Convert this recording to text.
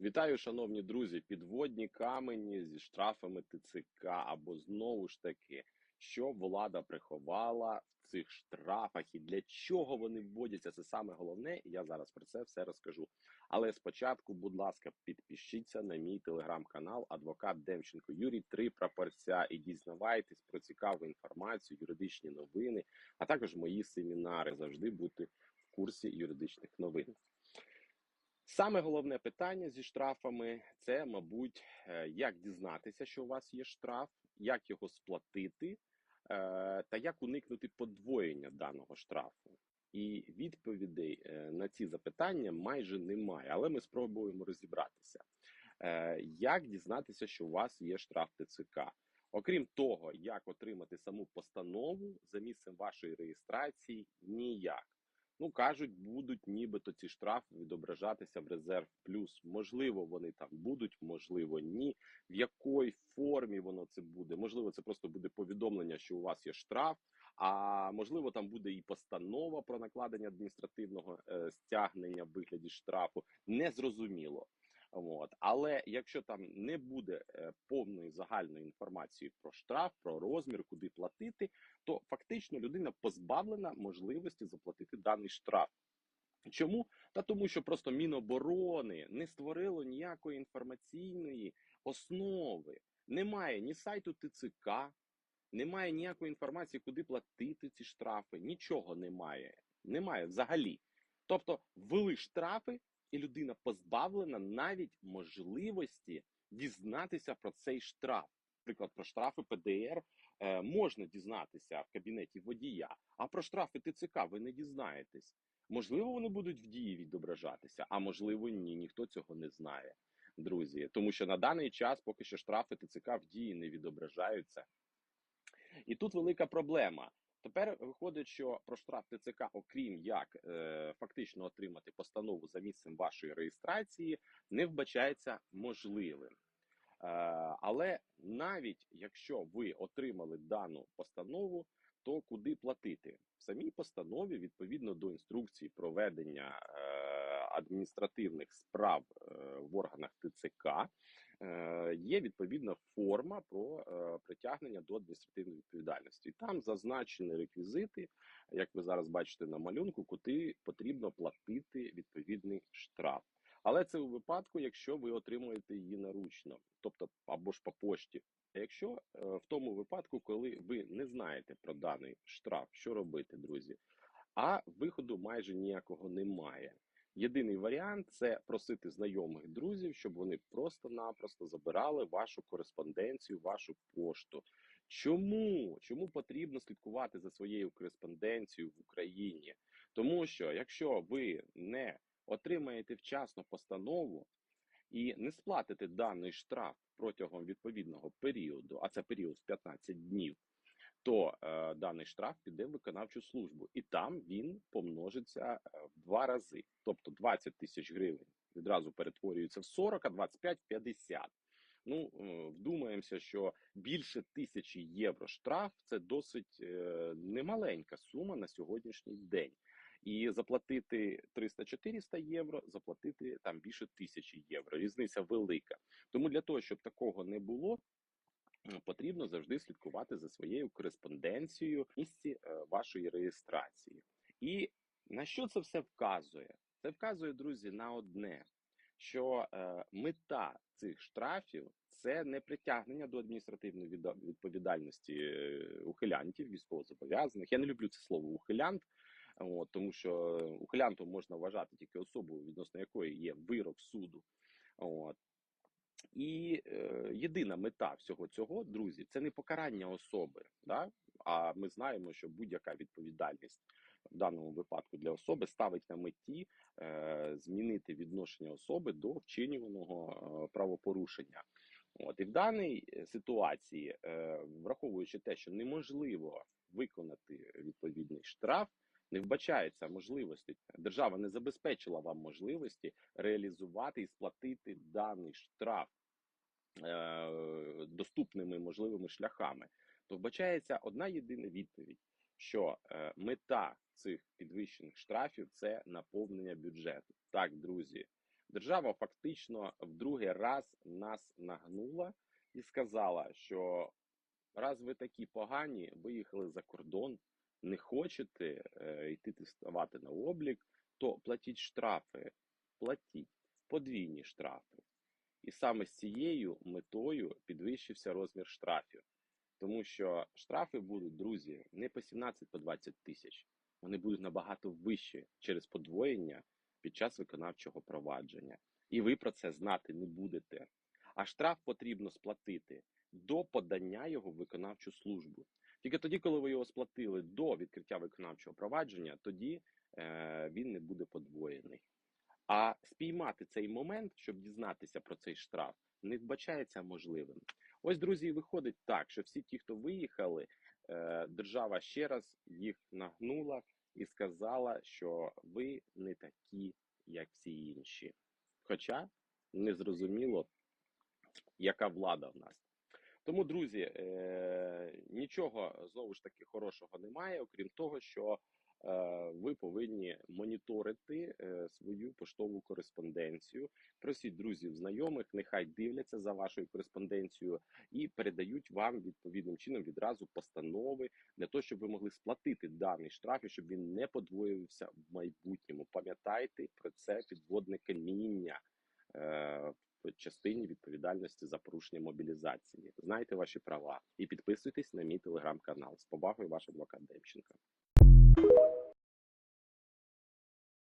Вітаю, шановні друзі, підводні камені зі штрафами ТЦК або знову ж таки, що влада приховала в цих штрафах і для чого вони вводяться. Це саме головне, і я зараз про це все розкажу. Але спочатку, будь ласка, підпишіться на мій телеграм-канал Адвокат Демченко Юрій Три прапорця і дізнавайтесь про цікаву інформацію, юридичні новини, а також мої семінари. Завжди бути в курсі юридичних новин. Саме головне питання зі штрафами це, мабуть, е, як дізнатися, що у вас є штраф, як його сплатити, е, та як уникнути подвоєння даного штрафу. І відповідей е, на ці запитання майже немає, але ми спробуємо розібратися. Як дізнатися, що у вас є штраф ТЦК? Окрім того, як отримати саму постанову за місцем вашої реєстрації, ніяк. Ну кажуть, будуть нібито ці штрафи відображатися в резерв плюс. Можливо, вони там будуть, можливо, ні. В якій формі воно це буде? Можливо, це просто буде повідомлення, що у вас є штраф. А можливо, там буде і постанова про накладення адміністративного е, стягнення в вигляді штрафу. Незрозуміло. От. Але якщо там не буде е, повної загальної інформації про штраф, про розмір, куди платити, то фактично людина позбавлена можливості заплатити даний штраф. Чому? Та тому, що просто Міноборони не створило ніякої інформаційної основи. Немає ні сайту ТЦК, немає ніякої інформації, куди платити ці штрафи. Нічого немає. Немає взагалі. Тобто ввели штрафи і людина позбавлена навіть можливості дізнатися про цей штраф. Наприклад, про штрафи ПДР е, можна дізнатися в кабінеті водія, а про штрафи ТЦК ви не дізнаєтесь. Можливо, вони будуть в дії відображатися, а можливо, ні. Ніхто цього не знає, друзі. Тому що на даний час поки що штрафи ТЦК в дії не відображаються. І тут велика проблема. Тепер виходить, що про штраф ТЦК, окрім як е, фактично отримати постанову за місцем вашої реєстрації, не вбачається можливим. Е, але навіть якщо ви отримали дану постанову, то куди платити в самій постанові відповідно до інструкції проведення е, адміністративних справ е, в органах ТЦК е, є відповідна форма про е, притягнення до адміністративної відповідальності. Там зазначені реквізити, як ви зараз бачите на малюнку, куди потрібно платити відповідний штраф. Але це у випадку, якщо ви отримуєте її наручно, тобто або ж по пошті. Якщо в тому випадку, коли ви не знаєте про даний штраф, що робити, друзі? А виходу майже ніякого немає. Єдиний варіант це просити знайомих друзів, щоб вони просто-напросто забирали вашу кореспонденцію, вашу пошту. Чому? Чому потрібно слідкувати за своєю кореспонденцією в Україні? Тому що якщо ви не отримаєте вчасно постанову і не сплатите даний штраф протягом відповідного періоду, а це період в 15 днів то е, даний штраф піде в виконавчу службу, і там він помножиться е, в два рази. Тобто 20 тисяч гривень відразу перетворюється в 40, а 25 – 50. Ну, е, вдумаємося, що більше тисячі євро штраф це досить е, немаленька сума на сьогоднішній день. І заплатити 300-400 євро, заплатити там більше тисячі євро. Різниця велика. Тому для того, щоб такого не було, потрібно завжди слідкувати за своєю кореспонденцією місці е, вашої реєстрації. І на що це все вказує? Це вказує, друзі, на одне, що е, мета цих штрафів це не притягнення до адміністративної відповідальності е, ухилянтів, військовозобов'язаних. Я не люблю це слово ухилянт, от, тому що ухилянтом можна вважати тільки особу, відносно якої є вирок суду. От. І е, єдина мета всього цього, друзі, це не покарання особи. Да? А ми знаємо, що будь-яка відповідальність в даному випадку для особи ставить на меті е, змінити відношення особи до вчинюваного е, правопорушення. От і в даній ситуації, е, враховуючи те, що неможливо виконати відповідний штраф. Не вбачається можливості. Держава не забезпечила вам можливості реалізувати і сплатити даний штраф е, доступними можливими шляхами. То вбачається одна єдина відповідь: що е, мета цих підвищених штрафів це наповнення бюджету. Так, друзі, Держава фактично в другий раз нас нагнула і сказала, що раз ви такі погані, виїхали за кордон, не хочете е, йти ставати на облік, то платіть штрафи, платіть подвійні штрафи. І саме з цією метою підвищився розмір штрафів. Тому що штрафи будуть, друзі, не по 17 по 20 тисяч. Вони будуть набагато вищі через подвоєння під час виконавчого провадження. І ви про це знати не будете. А штраф потрібно сплатити до подання його в виконавчу службу. Тільки тоді, коли ви його сплатили до відкриття виконавчого провадження, тоді е, він не буде подвоєний. А спіймати цей момент, щоб дізнатися про цей штраф, не вбачається можливим. Ось, друзі, виходить так, що всі ті, хто виїхали, е, держава ще раз їх нагнула і сказала, що ви не такі, як всі інші. Хоча незрозуміло, яка влада в нас. Тому, друзі, е, нічого знову ж таки хорошого немає, окрім того, що е, ви повинні моніторити е, свою поштову кореспонденцію. Просіть друзів, знайомих, нехай дивляться за вашою кореспонденцією і передають вам відповідним чином відразу постанови для того, щоб ви могли сплатити даний штраф і щоб він не подвоювався в майбутньому. Пам'ятайте про це підводне каміння. Частині відповідальності за порушення мобілізації. Знайте ваші права і підписуйтесь на мій телеграм-канал. З повагою, ваш адвокат Демченко.